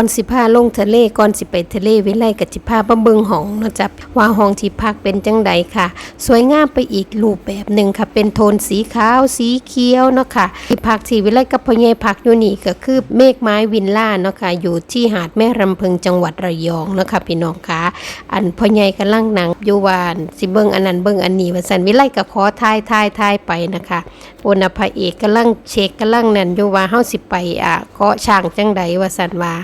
ก่อนสิพาลงทะเลก่อนสิไปทะเลวิไลกับสิพาบำเบิงห้องเนาะจ๊ะว่าห้องที่พักเป็นจังใดค่ะ สวยงามไปอีกรูปแบบหนึ่งค่ะ เป็นโทนสีขาวสีเขียวเนาะค่ะที่พักที่วิไลกับพ่อใหญ่พักอยู่นี่ก็คือเมฆไม้วินล่าเนาะค่ะอยู่ที่หาดแม่รำพึงจังหวัดระยองเนาะค่ะพี่น้องค่ะอันพ่อใหญ่กำลังนั่งอยู่วานสิเบิงอันนั้นเบิงอันนี้ว่าซั่นวิไลก็ขอทายทายทายไปนะคะโอนพระเอกกำลังเช็คกำลังนั่นอยู่ว่าเฮาสิไปอะเกาะช้างจังใดว่าซั่นว่า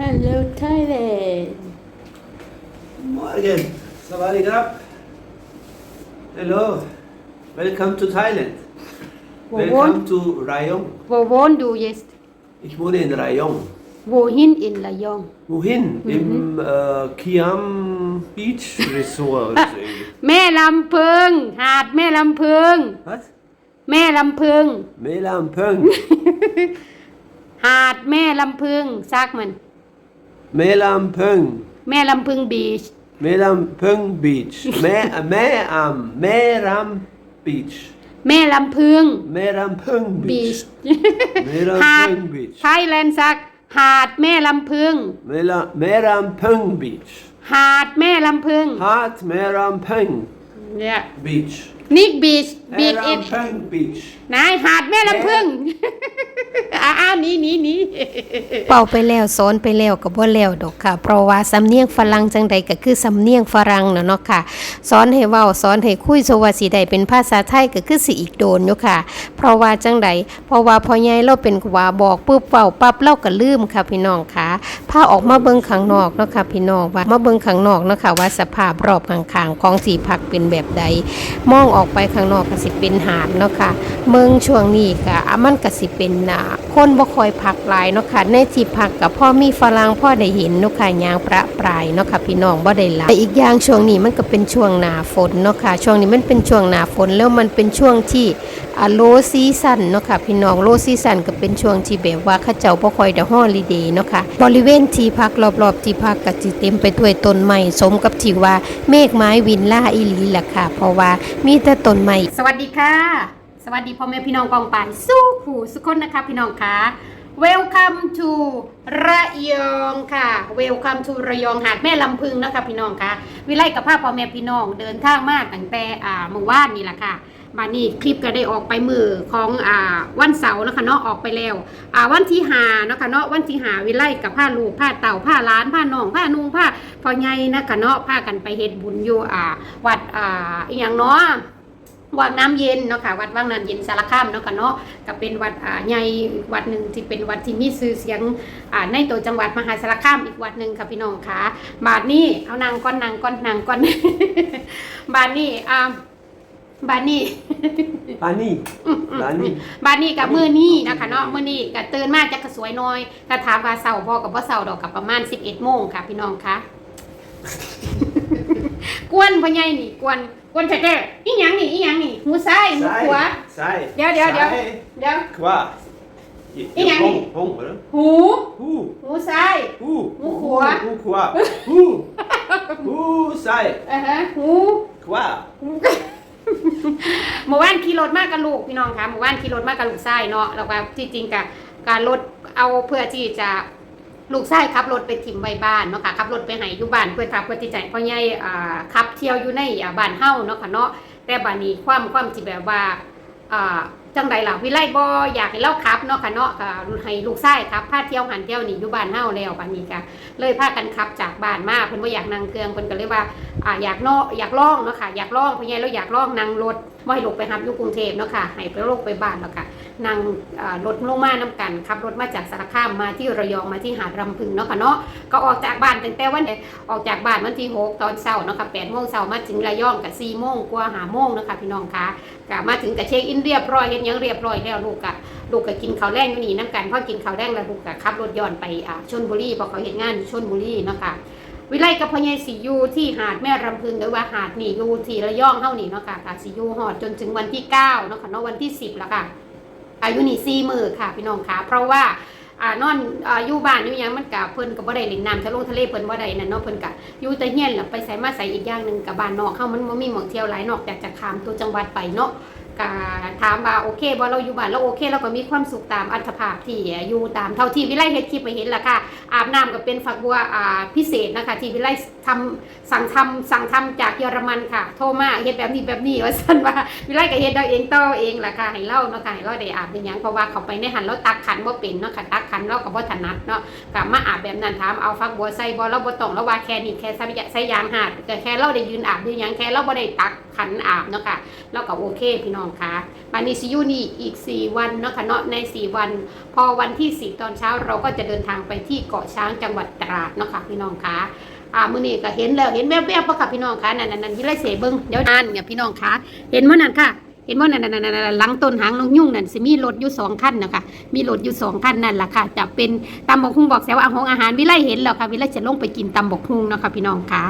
Hello Thailand Morgen, Sawadee krap. Hello, welcome to Thailand. Welcome to Rayong. Wo wohnt du jetzt? Ich wohne in Rayong. Wohin in Rayong? Wohin? Im äh, Kiam Beach Resort. oder so ähnlich. แม่ลำพึง หาดแม่ลำพึง Was? แม่ลำพึง Melam Pöng. หาดแม่ลำพึงซักมัน Melam Pöng. แม่ลำพึงบีช Melam Pöng Beach. Me, Meam. Meram Beach. แม่ลำพึง Meram Pöng บีช Beach. Meram หาด Pöng Beach. ไทยแลนด์ซัก หาดแม่ลำพึง Mela- Meram Pöng Beach. หาดแม่ลำพึง Hat Meram Pöng เนี่ย Beach. นิกบีช บีช Meram Pöng Beach. นายหาดแม่ลำพึง อ้าวหนี่นี่นี่เป่าไปแล้วสอนไปแล้วก็บ่แล้วดอกค่ะ เพราะว่าสำเนียงฝรั่งจังใดก็คือสำเนียงฝรั่งเนาะเนาะค่ะสอนให้เว้าสอนให้คุยสว่าสิได้เป็นภาษาไทยก็คือสิอีกโดนอยู่ค่ะ เพราะว่าจังใดเพราะว่าพ่อใหญ่เราเป็นว่าบอกปุ๊บเว้าปั๊บเราก็ลืมค่ะพี่น้องค่ะพาออกมาเบิ่งข้างนอกเนาะค่ะพี่น้องว่ามาเบิ่งข้างนอกเนาะค่ะว่าสภาพรอบข้างๆของสีพักเป็นแบบใด มองออกไปข้างนอกก็สิเป็นหาดเนาะค่ะ เมืองช่วงนี้ก็อะมันก็สิเป็นาคนบ่คอยพักหลายเนาะค่ะ ในที่พักกับพ่อมีฝรั่งพ่อได้เห็นเนาะค่ะยางประปรายเนาะค่ะพี่น้องบ่ได้หลายแต่อีกอย่างช่วงนี้มันก็เป็นช่วงหนาฝนเนาะค่ะ ช่วงนี้มันเป็นช่วงหนาฝนแล้วมันเป็นช่วงที่อโลซีซันเนาะค่ะพี่น้องโลซีซันก็เป็นช่วงที่แบบว่าเขาเจ้าบ่คอยได้ฮอลิเดย์เนาะค่ะบริเวณที่พักรอบๆที่พักก็สิเต็มไปด้วยต้นไม้สมกับที่ว่าเมฆไม้วินล่าอีหลีล่ะค่ะ เพราะว่ามีแต่ต้นไม้วัสดีค่ะ สวัสดีพ่อแม่พี่น้องกองป่ายสู้ผู้สุขคนนะคะพี่น้องค่ะ Welcome to ระยองค่ะ Welcome to ระยองหาดแม่ลำพึงนะคะพี่น้องค่ะวิไลกับภาพพ่อแม่พี่น้องเดินทางมากตั้งแต่อ่าเมื่อวานนี่แหละค่ะบานนี้คลิปก็ได้ออกไปมือของอ่าวันเสาร์นะคะเนาะออกไปแล้วอ่าวันที่หานะคะเนาะวันที่หาวิไลกับผ้าลูกผ้าเต่าผ้าล้านผ้านองผ้านุ่งผ้าพ่อใหญ่นะคะเนาะผ้ากันไปเฮ็ดบุญอยู่อ่าวัดอ่าอย่างเนาะ วัดน้ำเย็นเนาะค่ะวัดว่างน้ำเย็นสารคามเนาะค่ะเนาะก็เป็นวัดอ่าใหญ่วัดหนึ่งที่เป็นวัดที่มีชื่อเสียงอ่าในตัวจังหวัดมหาสารคามอีกวัดหนึ่งค่ะพี่น้องค่ะบาทนี้เอานางก้อนนางก้อนนางก้อนบาทนี้อ่าบาทนี้ Bani. Bani. บาทนี้กับมือนี้นะคะเนาะมือนี้ก็ตื่นมาจะกระสวยน้อยถ้าถามว่าเสาร์พอกับว่าเสาร์ดอกกับประมาณ11โมงค่ะพี่น้องค่ะกวนพ่อใหญ่นี่กวน กวนแท้ๆอีหยังนี่อีหยังนี่หูซ้ายหูขวา Sei. เดี๋ยวเดี๋ยวเดี๋ยว Sei. เดี๋ยว Qua. Ingen Hung, aning. hung, eller? หู Hu. หูซ้าย Hu. Hu qua. Hu qua. Hu. Hu. Sei. อ่าฮะหู Qua. เมื่อวานขี่รถมากกับลูกพี่น้องคะเมื่อวานขี่รถมากกับลูกชายเนาะแล้วก็ที่จริงกับการรถเอาเพื่อที่จะ ลูกชายขับรถไปถิ่มไว้บ้านเนาะค่ะขับรถไปให้อยู่บ้านเพื่อขับเพื่อที่จะให้พ่อใหญ่อ่าขับเที่ยวอยู่ในบ้านเฮ้าเนาะค่ะเนาะแต่บัดนี้ความความที่แบบว่าอ่าจังใดล่ะวิไลบ่อยากให้เราขับเนาะค่ะเนาะก็ให้ลูกชายขับพาเที่ยวหันเที่ยวนี่อยู่บ้านเฮ้าแล้วบัดนี้ก็เลยพากันขับจากบ้านมาเพิ่นบ่าอยากนั่งเครื่องเพิ่นก็เลยว่าอ่าอยากเนาะอยากล่องเนาะค่ะอยากล่องเพราะไงเราอยากล่องนั่งรถว่ให้ลงไปหับอยู่กรุงเทพเนาะค่ะให้ไปลงไปบ้านแล้วค่ะ นั่งรถลงมาน้ากันขับรถมาจากสารคามมาที่ระยองมาที่หาดรำพึงเนาะค่ะเนาะก็ออกจากบ้านตั้งแต่วันออกจากบ้านวันที่หกตอนเช้าเนาะค่ะแปดโมงเช้ามาถึงระยองกับสี่โมงกว่าหาโมงเนาะค่ะพี่น้องคะกมาถึงกับเช็คอินเรียบร้อยเห็นยังเรียบร้อยแล้วลูกกะลูกก็กินข้าวแรงอยู่นี่น้ำกันพ่อกินข้าวแรงแล้วลูกก็ขับรถย้อนไปชลบุรีพราะเขาเห็นงานชลบุรีเนาะค่ะวิไลกับพญายสียูที่หาดแม่รำพึงหรือว่าหาดนี่ยูที่ระยองเท่านี่เนาะค่ะค่สียูหอดจนถึงวันที่เก้าเนาะค่ะเนาะวันที่สิบแล้วค่ะ อายุนี่สี่มือค่ะพี่น้องค่ะ เพราะว่าอ่านอนอายู่บ้านอยู่ยังมันกับเพิ่นกับบ่ได้เล่นน้ำทะลงทะเลเพิ่นบ่ได้นั่นเนาะเพิ่นกับอยู่แต่เฮียนแหละไปใส่มาใส่อีกอย่างหนึ่งกับบ้านนอกเข้ามันบ่มีหม่องเที่ยวหลายนอกจากจะข้ามตัวจังหวัดไปเนาะ กาถามว่าโอเคบ่เราอยู่บ้านเราโอเคเราก็มีความสุขตามอัตภาพที่อยู่ตามเท่าที่วิไลเฮ็ดคลิปไปเห็นล่ะค่ะ อาบน้ำก็เป็นฝักบัวอ่าพิเศษนะคะที่วิไลทำสั่งทำสั่งทำจากเยอรมันค่ะ โทรมาเฮ็ดแบบนี้แบบนี้ว่าซั่นว่าวิไลก็เฮ็ดเอาเองต่อเองล่ะค่ะให้เล่าเนาะค่ะให้เราได้อาบได้หยังเพราะว่าเขาไปในหันเราตักขันบ่เป็นเนาะค่ะตักขันเราก็บ่ถนัดเนาะก็มาอาบแบบนั้นถามเอาฝักบัวใส่บ่เราบ่ต้องเราว่าแค่นี้แค่ใส่ใส่ยางหาดก็แค่เราได้ยืนอาบได้หยังแค่เราบ่ได้ตักขันอาบเนาะค่ะเราก็โอเคพี่น้องคะมานิซิยูนี่อีก 4 วันเนาะค่ะเนาะใน 4 วัน พอวันที่ 4 ตอนเช้าเราก็จะเดินทางไปที่เกาะช้างจังหวัดตราดเนาะค่ะพี่น้องคะอ่ามือนี้ก็เห็นแล้วเห็นแวบๆบ่ค่ะพี่น้องคะนั่นๆๆที่ไรเสเบิ่งเดี๋ยวนั่นเนี่ยพี่น้องคะเห็นบ่นั่นค่ะเห็นว่านั่นนั่นนั่นหลังต้นหางนกยุ่งนั่นสิมีรถอยู่สองคันนะคะมีรถอยู่สองคันนั่นแหละค่ะ จะเป็นตำบกฮุงบอกแซวอาหงอาหารวิไลเห็นแล้วค่ะวิไลจะลงไปกินตำบกฮุงเนาะค่ะพี่น้องคะ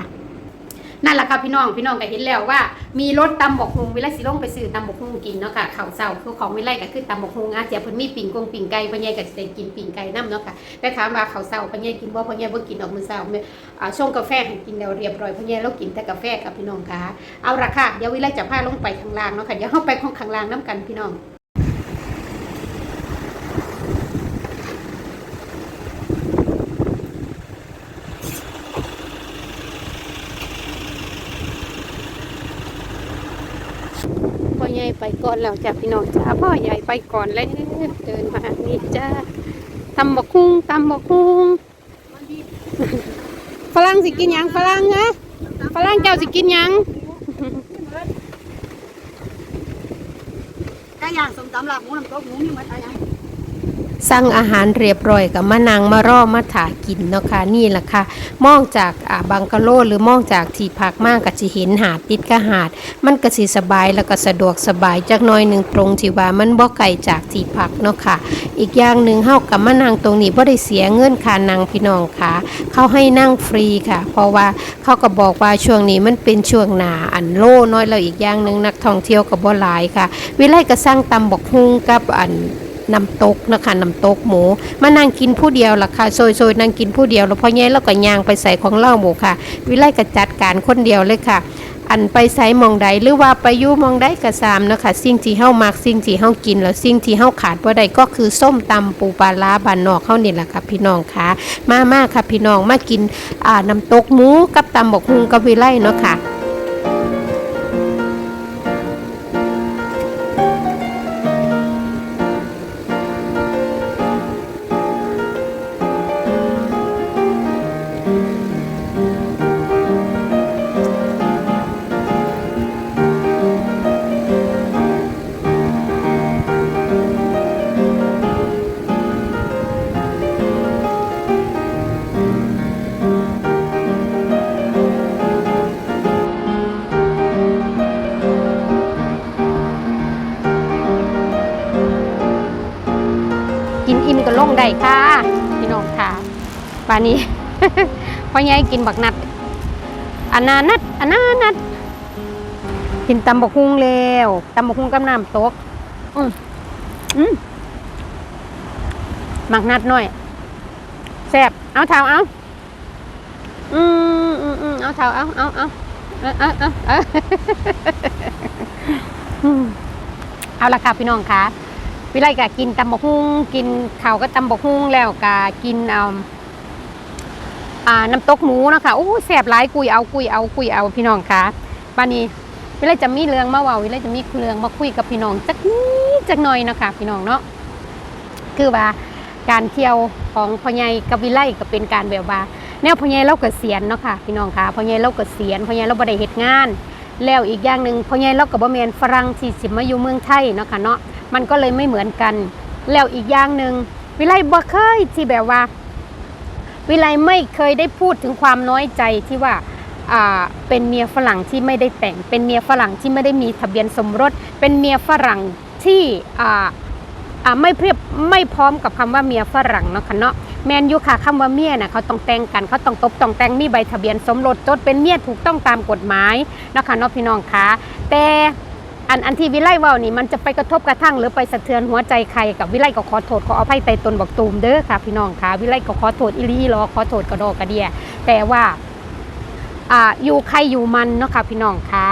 นั่นแหละค่ะพี่น้องพี่น้องก็เห็นแล้วว่า มีรถตำบกฮุงวิไลสิลงไปซื้อตำบกฮุงกินเนาะค่ะข้าวเช้าคือของวิไลก็คือตำบกฮุงอาเจียเพิ่นมีปิ่งกงปิ่งไก่พ่อใหญ่ก็สิได้กินปิ่งไก่นํเนาะค่ะแต่ถามว่าข้าวเช้าพ่อใหญ่กินบ่พ่อใหญ่บ่กินออกมื้อเช้าแม่อ่าชงกาแฟให้กินแล้วเรียบร้อยพ่อใหญ่เรากินแต่กาแฟกับพี่น้องค่ะเอาละค่ะเดี๋ยววิไลจะพาลงไปข้างล่างเนาะค่ะเดี๋ยวเฮาไปของข้างล่างนํกันพี่น้อง ใหญ่ไปก่อนแล้วจ้ะพี่น้องจ้าพ่อใหญ่ไปก่อนแล้วเดินมานี่จ้าตำบกคุ้งตำบกคุ้งฝรั่งสิกินยังฝรั่งนะฝรั่งเจ้าสิกินยังไก่ย่างสมตำลาบหมูน้ำตกหมูนี่หมดอะไรยัง สั่งอาหารเรียบร้อยกับมานางมาร่อมาถากินเนาะค่ะนี่แหละค่ะมองจากบังกะโลหรือมองจากที่พักมากก็สิเห็นหาดติดกับหาด มันก็สิสบายแล้วก็สะดวกสบายจักน้อยหนึ่งตรงที่ว่ามันบ่ไกลจากที่พักเนาะค่ะ อีกอย่างหนึ่งเฮากับมานั่งตรงนี้บ่ได้เสียเงินค่านั่งพี่น้องค่ะเขาให้นั่งฟรีค่ะ เพราะว่าเขาก็บอกว่าช่วงนี้มันเป็นช่วงหนาอันโล่น้อยแล้วอีกอย่างหนึ่งนักท่องเที่ยวก็บ่หลายค่ะ วิไลก็สร้างตำบกฮุงกับอัน น้ำตกนะคะน้ำตกหมู มานั่งกินผู้เดียวล่ะค่ะโซยๆนั่งกินผู้เดียวแล้วพอแย่แล้วก็ย่างไปใส่ของเล่าหมูค่ะ วิไลก็จัดการคนเดียวเลยค่ะอันไปใส่มองใดหรือว่าไปยู่มองใดก็สามนะคะสิ่งที่เฮามักสิ่งที่เฮากิน แล้วสิ่งที่เฮาขาดบ่ได้ก็คือส้มตำปูปลาร้าบ้านนอกเฮานี่แหละค่ะพี่น้องค่ะ มามาค่ะพี่น้องมากินอ่าน้ำตกหมูกับตำบกฮุงกับวิไลเนาะค่ะ ลงได้ค่ะ พี่น้องค่ะป่านี้พ่อใหญ่กินบักนัดอันนานัดอันนานัด กินตำบักฮุงแล้วตำบักฮุงกับน้ำตก อืมอืมหมักนัดหน่อยแซ่บเอาเท้าเอาอืมอืมอืมเอาเท้าเอาเอาเอาเอาเอาเอาเอาอืมเอาละค่ะพี่น้องค่ะ วิไลกะกินตำบกฮุงกินข้าวก็ตำบกฮุงแล้วกะกินเอาอ่าน้ำตกหมูนะคะโอ้แสบหลายกุยเอากุยเอากุยเอาพี่น้องค่ะบ้านนี้วิไลจะมีเรื่องมาว่าวิไลจะมีเรื่องมาคุยกับพี่น้องจักนิดจักหน่อยนะคะพี่น้องเนาะคือว่าการเที่ยวของพ่อใหญ่กับวิไลก็เป็นการแบบว่าแนวพ่อใหญ่เราเกษียณเนาะค่ะพี่น้องค่ะพ่อใหญ่เราเกษียณพ่อใหญ่เราบ่ได้เฮ็ดงาน แล้วอีกอย่างหนึ่งพ่อใหญ่เราก็บ่แมนฝรั่งที่สิมาอยู่เมืองไทยเนาะค่ะเนาะ มันก็เลยไม่เหมือนกัน แล้วอีกอย่างหนึ่งวิไลบ่เคยที่แบบว่า วิไลไม่เคยได้พูดถึงความน้อยใจที่ว่าเป็นเมียฝรั่งที่ไม่ได้แต่ง เป็นเมียฝรั่งที่ไม่ได้มีทะเบียนสมรส เป็นเมียฝรั่งที่ไม่เพียบไม่พร้อมกับคำว่าเมียฝรั่งเนาะค่ะเนาะแมนยูค่ะคำว่าเมียน่ะเขาต้องแต่งกันเขาต้องตบต้องแต่งมีใบทะเบียนสมรสจดเป็นเมียถูกต้องตามกฎหมายเนาะค่ะเนาะพี่น้องคะแต่ อันอันที่วิไลเว่านี่มันจะไปกระทบกระทั่งหรือไปสะเทือนหัวใจใครกับวิไลก็ขอโทษขออภัยไตตนบอกตูมเด้อค่ะพี่น้องค่ะวิไลก็ขอโทษอิลีรอขอโทษกระดอกกระเดีย แต่ว่าอ่าอยู่ใครอยู่มันเนาะค่ะพี่น้องค่ะ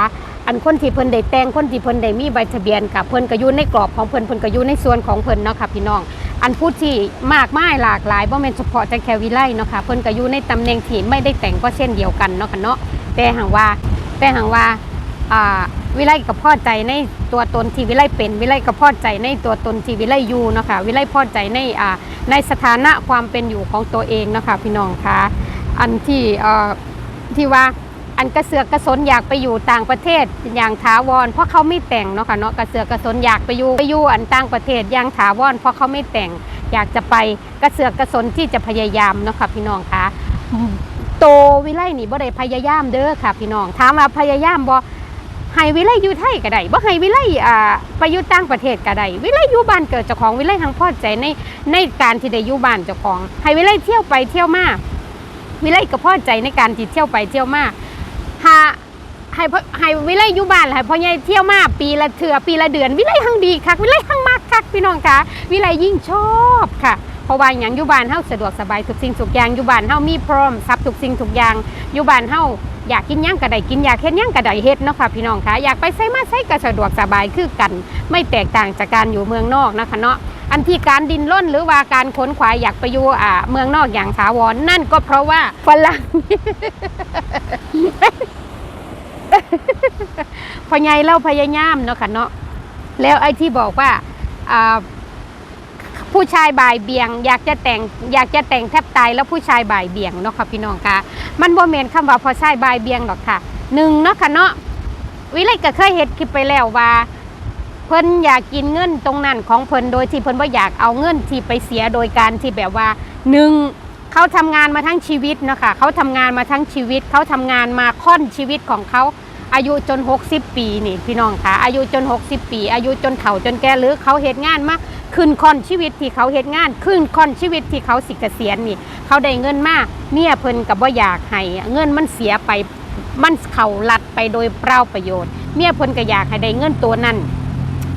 อันคนที่เพิ่นได้แต่งคนที่เพิ่นได้มีใบทะเบียนกับเพิ่นก็อยู่ในกรอบของเพิ่นเพิ่นก็อยู่ในส่วนของเพิ่นเนาะค่ะพี่น้องอันผู้ที่มากมายหลากหลายบ่แม่นเฉพาะแต่แค่วิไลเนาะค่ะเพิ่นก็อยู่ในตำแหน่งที่ไม่ได้แต่งก็เช่นเดียวกันเนาะค่ะเนาะแต่หากว่าแต่หากว่าอ่า วิไลก็พอใจในตัวตนที่วิไลเป็นวิไลก็พอใจในตัวตนที่วิไลอยู่เนาะค่ะวิไลพ่อใจในอ่าในสถานะความเป็นอยู่ของตัวเองเนาะค่ะพี่น้องคะอันที่เอ่อที่ว่าอันกระเสือกกระสนอยากไปอยู่ต่างประเทศอย่างถาวร เพราะเขาไม่แต่งเนาะค่ะเนาะกระเสือกกระสนอยากไปอยู่ไปอยู่อันต่างประเทศอย่างถาวร เพราะเขาไม่แต่งอยากจะไปกระเสือกกระสนที่จะพยายามเนาะค่ะพี่น้องคะโตวิไลนี่บ่ได้พยายามเด้อค่ะพี่น้องถามว่าพยายามบ่ ให้วิไลอยู่ไทยก็ได้บ่ให้วิไลอ่าไปอยู่ต่างประเทศก็ได้วิไลอยู่บ้านเกิดเจ้าของวิไลทางพอใจในในการที่ได้อยู่บ้านเจ้าของ ให้วิไลเที่ยวไปเที่ยวมาวิไลก็พอใจในการที่เที่ยวไปเที่ยวมาหาให้ให้วิไลอยู่บ้านให้พ่อใหญ่เที่ยวมาปีละเถื่อปีละเดือน วิไลหังดีคักวิไลหังมากคักพี่น้องคะวิไลยิ่งชอบค่ะ เพราะว่าอย่างอยู่บ้านเฮาสะดวกสบายทุกสิ่งทุกอย่างอยู่บ้านเฮามีพร้อมทรัพย์ทุกสิ่งทุกอย่างอยู่บ้านเฮาอยากกินหยังก็ได้กินอยากเฮ็ดหยังก็ได้เฮ็ดเนาะค่ะพี่น้องคะอยากไปไสมาไสก็สะดวกสบายคือกัน ไม่แตกต่างจากการอยู่เมืองนอกนะคะเนาะอันที่การดินร่นหรือว่าการค้นขวายอยากไปอยู่อ่าเมืองนอกอย่างถาวรนั่นก็เพราะว่าฝรั่งพอไงเล่าพยายามเนาะค่ะเนาะแล้วไอ้ที่บอกว่าอ่า ผู้ชายบ่ายเบี่ยง อยากจะแต่งอยากจะแต่งแทบตายแล้วผู้ชายบ่ายเบี่ยงเนาะค่ะพี่น้องคะมันบ่เมนคำว่าพอชายบ่ายเบี่ยงหรอกค่ะหนึ่งเนาะค่ะเนาะวิไลก็เคยเห็นคลิปไปแล้วว่าเพิ่นอยากกินเงินตรงนั้นของเพิ่นโดยที่เพิ่นว่าอยากเอาเงินที่ไปเสียโดยการที่แบบว่าหนึ่งเขาทำงานมาทั้งชีวิตเนาะคะเขาทำงานมาทั้งชีวิต เขาทำงานมาค่อนชีวิตของเขา อายุจน 60 ปีนี่พี่น้องคะอายุจน 60 ปี อายุจนเฒ่าจนแก่หรือเขาเหตุงานมาขึ้นค่อนชีวิตที่เขาเหตุงาน ขึ้นค่อนชีวิตที่เขาสิเกษียณนี่ เขาได้เงินมากเมียเพิ่นกับว่าอยากให้เงินมันเสียไปมันเข่าลัดไปโดยเปล่าประโยชน์ เมียเพิ่นก็อยากให้ได้เงินตัวนั้น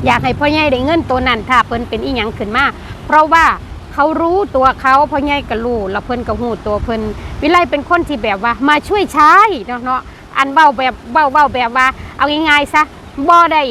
อยากให้พ่อใหญ่ได้เงินตัวนั้นถ้าเพิ่นเป็นอีหยังขึ้นมาเพราะว่าเขารู้ตัวเขาพ่อใหญ่ก็รู้แล้วเพิ่นก็หูตัวเพิ่นวิไลเป็นคนที่แบบว่ามาช่วยใช้เนาะ อันเว้าแบบเว้าเว้าแบบว่า เอาง่ายๆซะบ่ได้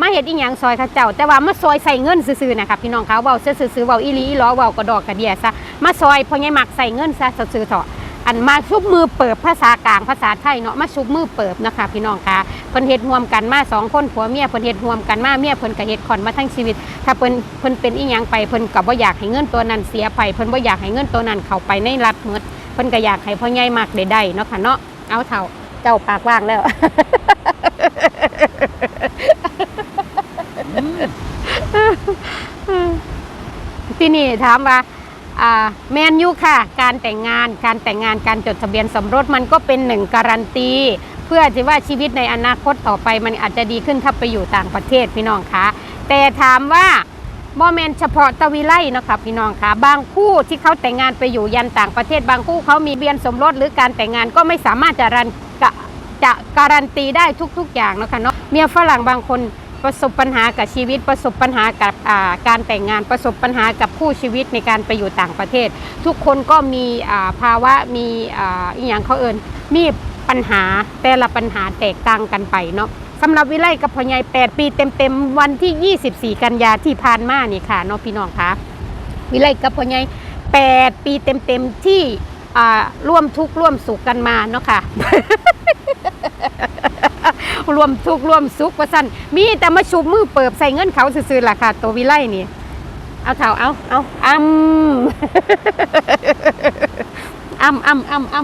มาเฮ็ดอีหยังซอยเขาเจ้า แต่ว่ามาซอยใส่เงินซื่อๆนะคะพี่น้องเขาเว้าซื่อๆเว้าอีลีอีหลอเว้ากระดอกกระเดียซะมาซอยพ่อใหมักใส่เงินซะซื่อๆเถาะอันมาชุบมือเปิบภาษากลางภาษาไทยเนาะมาชุบมือเปิบนะคะพี่น้องคะเพิ่นเฮ็ดรวมกันมาสองคนผัวเมียเพิ่นเฮ็ดรวมกันมาเมียเพิ่นก็เฮ็ดคอนมาทั้งชีวิต ถ้าเพิ่นเพิ่นเป็นอีหยังไปเพิ่นก็บ่อยากให้เงินตัวนั้นเสียไปเพิ่นบ่อยากให้เงินตัวนั้นเข้าไปในรัฐหมดเพิ่นก็อยากให้พ่อใหญ่มากได้ได้เนาะค่ะเนาะเอาเท่า เจ้าปากว่างแล้ว ที่นี่ถามว่าแมนยูค่ะ การแต่งงานการแต่งงานการจดทะเบียนสมรสมันก็เป็นหนึ่งการันตี เพื่อที่ว่าชีวิตในอนาคตต่อไปมันอาจจะดีขึ้นถ้าไปอยู่ต่างประเทศพี่น้องคะแต่ถามว่าโมเมนเฉพาะตะวิไลเนาะค่ะพี่น้องคะบางคู่ที่เขาแต่งงานไปอยู่ยันต่างประเทศ บางคู่เขามีเบียนสมรสหรือการแต่งงานก็ไม่สามารถจะรัน จะการันตีได้ทุก ๆ อย่างนะค่ะเนาะเมียฝรั่งบางคนประสบปัญหากับชีวิตประสบปัญหากับาการแต่งงานประสบปัญหากับคู่ชีวิตในการไปอยู่ต่างประเทศ ทุกคนก็มีาภาวะมีอ่าอหย่างเขาเอินมีปัญหาแต่ละปัญหาแตกต่างกันไปเนาะสำหรับวิไลกับพญาย8ปีเต็มๆ วันที่ 24 กันยาที่ผ่านมานี่ค่ะเนาะพี่น้องคะวิไลกับพญาย8ปีเต็มๆ ที่ร่วมทุกข์ร่วมสุขกันมาเนาะค่ะ รวมทุกรวมสุขว่าสั่นมีแต่มาชุบมือเปิบใส่เงินเขาซื่อๆล่ะค่ะ ตัววิไลนี่ เอาเถาเอาเอาอ้ำอ้ำอ้ำอ้ำอ้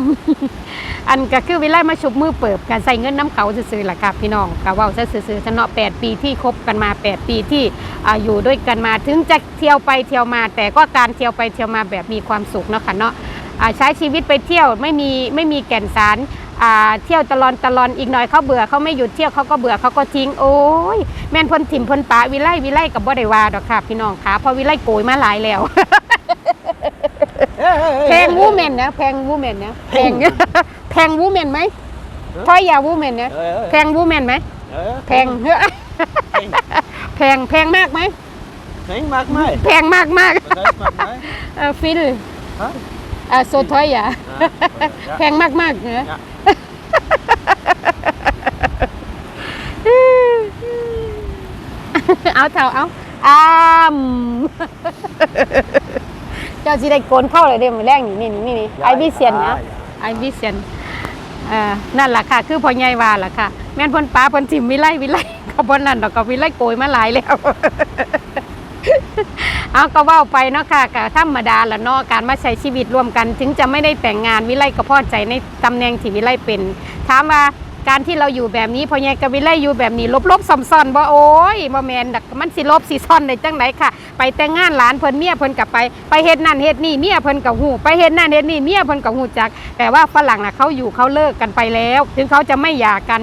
ำอันก็คือวิไลมาชุบมือเปิบกันใส่เงินน้ำเขาซื่อๆล่ะค่ะพี่น้องก็ว่าซะซื่อๆซะเนาะแปดปีที่คบกันมาแปดปีที่ออยู่ด้วยกันมาถึงจะเที่ยวไปเที่ยวมา แต่ก็การเที่ยวไปเที่ยวมาแบบมีความสุขเนาะค่ะเนาะใช้ชีวิตไปเที่ยวไม่มีไม่มีแก่นสาร เที่ยวตลอนตลอนอีกหน่อยเขาเบื่อเขาไม่หยุดเที่ยวเขาก็เบื่อเขาก็ทิ้งโอ้ยแม่นเพนถิ่มเพนปะวิไลวิไลกับบ่ได้ว่าดอกค่ะ พี่น้องค่ะเพราะวิไลโกยมาหลายแล้วแพงวูแมนนะแพงวูแมนนะแพงแพงวูแมนไหมทอยยาวูแมนนะแพงวูแมนไหมแพงแพงแพงมากไหม Nee, maak mij. แพงมากมาก Nee, maak mij. เออฟิลฮะ อ่าโซทอยยา Ja, แพงมากมากๆเนอะ Ja. เอาเท่าเอาอ้ามเจ้าสิได้โกนเข้าเลยเด้มื้อแรงนี่นี่นี่นี่ไอวิเซียนนะไอวิเซียนเอ่อนั่นล่ะค่ะ คือพ่อใหญ่ว่าล่ะค่ะ แม่นเพิ่นป้าเพิ่นทิมวิไลวิไลก็บ่นั่นดอกก็วิไลโกยมาหลายแล้ว เอาก็ว่าไปเนาะค่ะก็ธรรมดาละเนาะการมาใช้ชีวิตร่วมกัน ถึงจะไม่ได้แต่งงานวิไลก็พอใจในตำแหน่งที่วิไลเป็น ถามว่าการที่เราอยู่แบบนี้พอใหญ่กับวิไลอยู่แบบนี้ ลบๆซ่อนๆบ่โอ้ยบ่แมนมันสิลบสิซ่อนได้จังไดค่ะ ไปแต่งงานหลานเพิ่นเมียเพิ่นก็ไปไปเฮ็ดนั่นเฮ็ดนี่เมียเพิ่นก็ฮู้ไปเฮ็ดนั่นเฮ็ดนี่เมียเพิ่นก็ฮู้จักแต่ว่าฝรั่งน่ะเขาอยู่เขาเลิกกันไปแล้ว ถึงเขาจะไม่หย่ากัน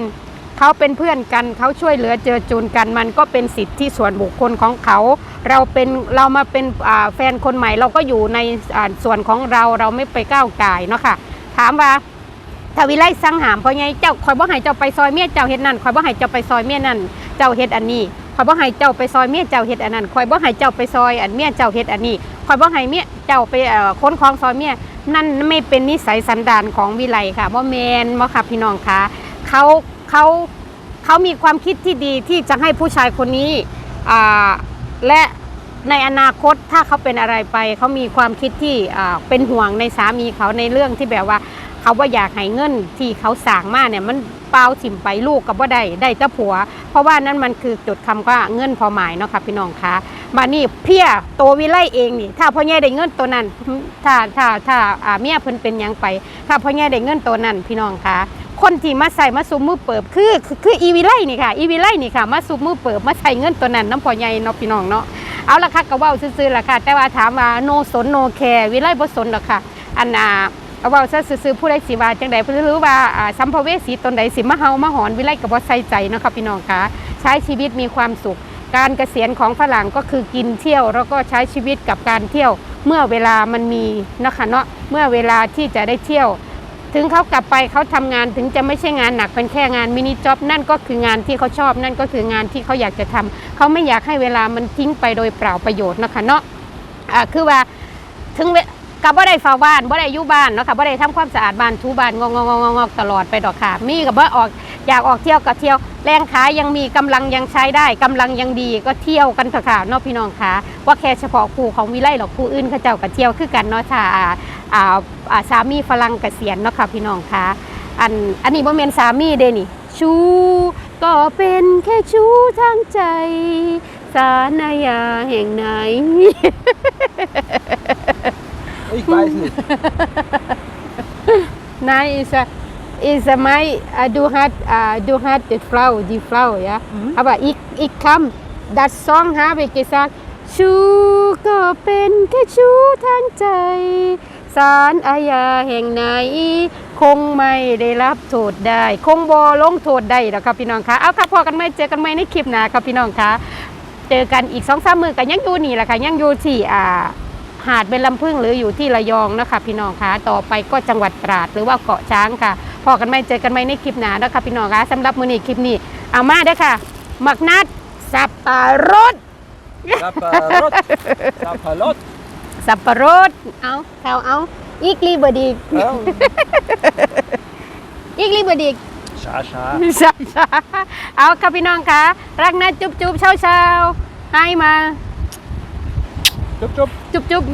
เขาเป็นเพื่อนกันเขาช่วยเหลือเจอจูนกัน มันก็เป็นสิทธิส่วนบุคคลของเขา เราเป็นเรามาเป็นแฟนคนใหม่เราก็อยู่ในส่วนของเราเราไม่ไปก้าวไก่เนาะค่ะถามว่าถ้าวิไลสังหามเพราะไงเจ้าคอยบ่ให้เจ้าไปซอยเมียเจ้าเฮ็ดนั่นคอยบ่ให้เจ้าไปซอยเมียนั่นเจ้าเฮ็ดอันนี้คอยบ่ให้เจ้าไปซอยเมียเจ้าเฮ็ดอันนั้นคอยบ่ให้เจ้าไปซอยอันเมียเจ้าเฮ็ดอันนี้คอยบ่ให้เมียเจ้าไปค้นของซอยเมียนั่นไม่เป็นนิสัยสันดานของวิไลค่ะบ่แมนบ่ค่ะพี่น้องคะเขา เขาเขามีความคิดที่ดีที่จะให้ผู้ชายคนนี้และในอนาคตถ้าเขาเป็นอะไรไป เขามีความคิดที่เป็นห่วงในสามีเขาในเรื่องที่แบบว่า เขาว่าอยากให้เงินที่เขาสร้างมาเนี่ยมันเปล่าถิ่มไปลูกกับว่าได้ได้แต่ผัว เพราะว่านั่นมันคือจุดคำว่าเงินพอหมายเนาะค่ะพี่น้องคะมานี่เพี้ยโตวิไลเองนี่ถ้าพ่อแง่ได้เงินตัวนั้น ถ้าถ้าถ้าเมียเพิ่นเป็นยังไป ถ้าพ่อแง่ได้เงินตัวนั้นพี่น้องคะ คนที่มาใส่มาซุมมือเปิบคือคืออีวิไลนี่ค่ะอีวิไลนี่ค่ะมาซุมมือเปิบมาใส่เงินตัวนั้นน้ำพอใหญ่เนาะพี่น้องเนาะเอาละค่ะก็เว้าซื่อๆละค่ะ แต่ว่าถามว่าโนสนโนแคร์วิไลบ่สนหรอกค่ะ อันน่ะเอาเว้าซะซื่อๆผู้ใดสิว่าจังใดหรือว่าอ่าสัมภเวสีตนใดสิมาเฮามาหอนวิไลก็บ่ใส่ใจเนาะค่ะพี่น้องค่ะใช้ชีวิตมีความสุข การเกษียณของฝรั่งก็คือกินเที่ยว แล้วก็ใช้ชีวิตกับการเที่ยว เมื่อเวลามันมีนะคะเนาะเมื่อเวลาที่จะได้เที่ยว ถึงเขากลับไปเขาทำงานถึงจะไม่ใช่งานหนักเป็นแค่งานมินิจ็อบนั่นก็คืองานที่เขาชอบนั่นก็คืองานที่เขาอยากจะทำเขาไม่อยากให้เวลามันทิ้งไปโดยเปล่าประโยชน์นะคะเนาะอ่าคือว่าถึงกับบ่ได้ฝ้าบ้านบ่ได้อยู่บ้านเนาะค่ะบ่ได้ทำความสะอาดบ้านทูบ้านงองององอตลอดไปดอกค่ะ มีกับบ่ออกอยากออกเที่ยวก็เที่ยวแรงขายังมีกำลังยังใช้ได้กำลังยังดีก็เที่ยวกันเถอะค่ะเนาะพี่น้องค่ะว่าแค่เฉพาะครูของวิไลหรอกครูอื่นเขาเจ้าก็เที่ยวคือกันเนาะค่ะ สามีฝรั่งเกษียณเนาะค่ะพี่น้องค่ะอันอันนี้บ่แม่นสามีเด้นี่ชูก็เป็นแค่ชูทางใจ สานายาแห่งไหน Ich weiß nicht. Nein, ist a ist a my uh, du hat uh, du hat die Frau die Frau ja aber ich ich kam das Song habe ich gesagt ชูก็เป็นแค่ชูทางใจ สารอาญาแห่งไหน คงไม่ได้รับโทษได้ คงบ่ลงโทษได้หรอกครับพี่น้องคะเอาค่ะพอกันไหมเจอกันไหมในคลิปหน้าครับพี่น้องคะเจอกันอีกสองสามมือกันยังอยู่นี่แหละค่ะยังอยู่ที่อ่าหาดเป็นลำพึ่งหรืออยู่ที่ระยองนะคะพี่น้องคะต่อไปก็จังหวัดตราดหรือว่าเกาะช้างค่ะ พอกันไหมเจอกันไหมในคลิปหนานะคะพี่น้องคะสำหรับมือนี้คลิปนี้เอามาเด้อค่ะหมักนัดสับปะรด Sapperot. Sapperlot. สับปะรด เอาเอาเอา อีกลีบดี Ja. อีกลีบดี Scha, scha. ใช่ใช่เอาค่ะพี่น้องคะรักนะจุ๊บจุ๊บเช้าเช้าให้มา Jupp, jupp. จุ๊บจุ๊บ